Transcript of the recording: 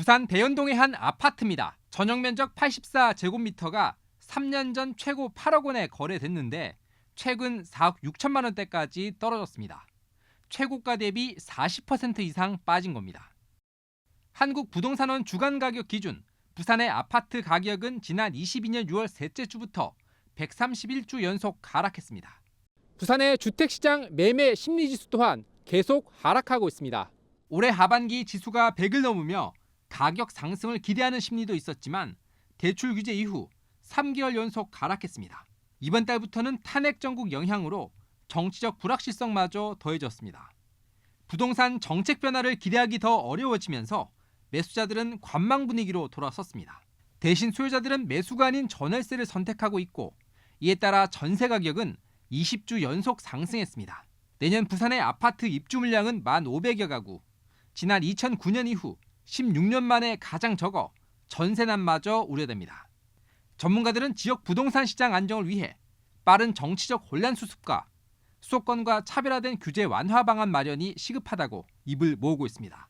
부산 대연동의 한 아파트입니다. 전용 면적 84제곱미터가 3년 전 최고 8억 원에 거래됐는데 최근 4억 6천만 원대까지 떨어졌습니다. 최고가 대비 40% 이상 빠진 겁니다. 한국 부동산원 주간 가격 기준 부산의 아파트 가격은 지난 22년 6월 셋째 주부터 131주 연속 하락했습니다. 부산의 주택시장 매매 심리지수 또한 계속 하락하고 있습니다. 올해 하반기 지수가 100을 넘으며 가격 상승을 기대하는 심리도 있었지만 대출 규제 이후 3개월 연속 하락했습니다. 이번 달부터는 탄핵 정국 영향으로 정치적 불확실성마저 더해졌습니다. 부동산 정책 변화를 기대하기 더 어려워지면서 매수자들은 관망 분위기로 돌아섰습니다. 대신 소유자들은 매수가 아닌 전월세를 선택하고 있고 이에 따라 전세 가격은 20주 연속 상승했습니다. 내년 부산의 아파트 입주 물량은 1,500여 가구. 지난 2009년 이후 16년 만에 가장 적어 전세난마저 우려됩니다. 전문가들은 지역 부동산 시장 안정을 위해 빠른 정치적 혼란 수습과 수도권과 차별화된 규제 완화 방안 마련이 시급하다고 입을 모으고 있습니다.